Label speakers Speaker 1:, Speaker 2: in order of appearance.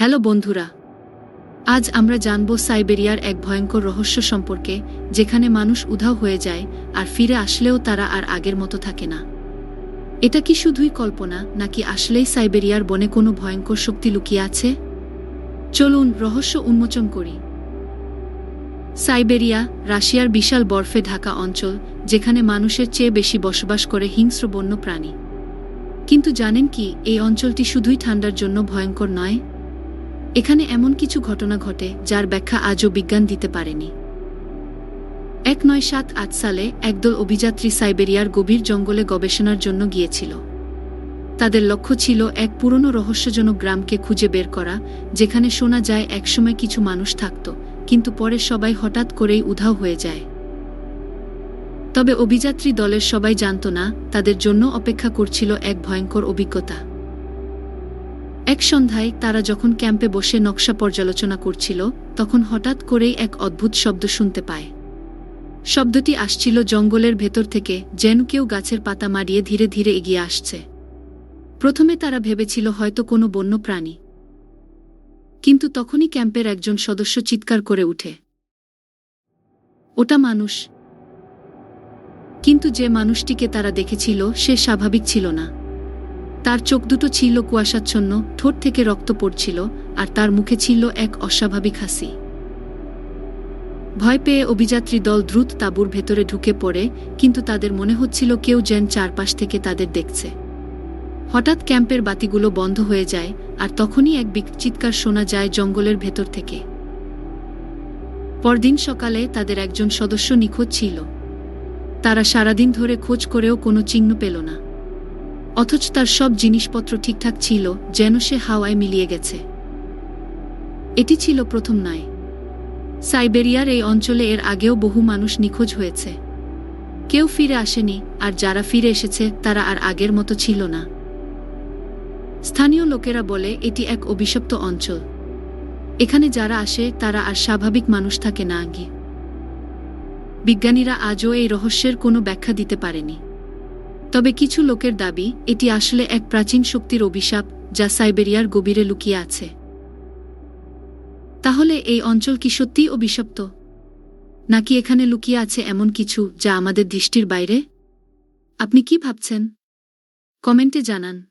Speaker 1: Hello বন্ধুরা, আজ আমরা জানব সাইবেরিয়ার এক ভয়ঙ্কর রহস্য সম্পর্কে, যেখানে মানুষ উধাও হয়ে যায় আর ফিরে আসলেও তারা আর আগের মতো থাকে না। এটা কি শুধুই কল্পনা, নাকি আসলেই সাইবেরিয়ার বনে কোনো ভয়ঙ্কর শক্তি লুকিয়ে আছে? চলুন রহস্য উন্মোচন করি। সাইবেরিয়া, রাশিয়ার বিশাল বরফে ঢাকা অঞ্চল, যেখানে মানুষের চেয়ে বেশি বসবাস করে হিংস্র বন্য প্রাণী। কিন্তু জানেন কি, এই অঞ্চলটি শুধুই ঠান্ডার জন্য ভয়ঙ্কর নয়? এখানে এমন কিছু ঘটনা ঘটে যার ব্যাখ্যা আজও বিজ্ঞান দিতে পারেনি। এক নয় সাত আট সালে একদল অভিযাত্রী সাইবেরিয়ার গভীর জঙ্গলে গবেষণার জন্য গিয়েছিল। তাদের লক্ষ্য ছিল এক পুরনো রহস্যজনক গ্রামকে খুঁজে বের করা, যেখানে শোনা যায় একসময় কিছু মানুষ থাকত, কিন্তু পরে সবাই হঠাৎ করেই উধাও হয়ে যায়। তবে অভিযাত্রী দলের সবাই জানত না, তাদের জন্য অপেক্ষা করছিল এক ভয়ঙ্কর অভিজ্ঞতা। এক সন্ধ্যায় তারা যখন ক্যাম্পে বসে নকশা পর্যালোচনা করছিল, তখন হঠাৎ করেই এক অদ্ভুত শব্দ শুনতে পায়। শব্দটি আসছিল জঙ্গলের ভেতর থেকে, যেন কেউ গাছের পাতা মারিয়ে ধীরে ধীরে এগিয়ে আসছে। প্রথমে তারা ভেবেছিল হয়তো কোনো বন্য প্রাণী। কিন্তু তখনই ক্যাম্পের একজন সদস্য চিৎকার করে উঠে। ওটা মানুষ। কিন্তু যে মানুষটিকে তারা দেখেছিল, সে স্বাভাবিক ছিল না। তার চোখ দুটো ছিল কুয়াশাচ্ছন্ন, ঠোঁট থেকে রক্ত পড়ছিল, আর তার মুখে ছিল এক অস্বাভাবিক হাসি। ভয় পেয়ে অভিযাত্রী দল দ্রুত তাঁবুর ভেতরে ঢুকে পড়ে, কিন্তু তাদের মনে হচ্ছিল কেউ যেন চারপাশ থেকে তাদের দেখছে। হঠাৎ ক্যাম্পের বাতিগুলো বন্ধ হয়ে যায়, আর তখনই এক বিচিৎকার শোনা যায় জঙ্গলের ভেতর থেকে। পরদিন সকালে তাদের একজন সদস্য নিখোঁজ ছিল। তারা সারাদিন ধরে খোঁজ করেও কোনো চিহ্ন পেল না। অথচ তার সব জিনিসপত্র ঠিকঠাক ছিল যেন সে হাওয়ায় মিলিয়ে গেছে। এটি ছিল প্রথম নয় সাইবেরিয়ার এই অঞ্চলে এর আগেও বহু মানুষ নিখোঁজ হয়েছে। কেউ ফিরে আসেনি, আর যারা ফিরে এসেছে, তারা আর আগের মতো ছিল না। স্থানীয় লোকেরা বলে, এটি এক অভিশপ্ত অঞ্চল। এখানে যারা আসে, তারা আর স্বাভাবিক মানুষ থাকে না আগে। বিজ্ঞানীরা আজও এই রহস্যের কোনো ব্যাখ্যা দিতে পারেনি। তবে কিছু লোকের দাবি, এটি আসলে এক প্রাচীন শক্তির অভিশাপ যা সাইবেরিয়ার গভীরে লুকিয়ে আছে। তাহলে এই অঞ্চল কি সত্যিই অভিশপ্ত? নাকি এখানে লুকিয়ে আছে এমন কিছু যা আমাদের দৃষ্টির বাইরে? আপনি কি ভাবছেন? কমেন্টে জানান।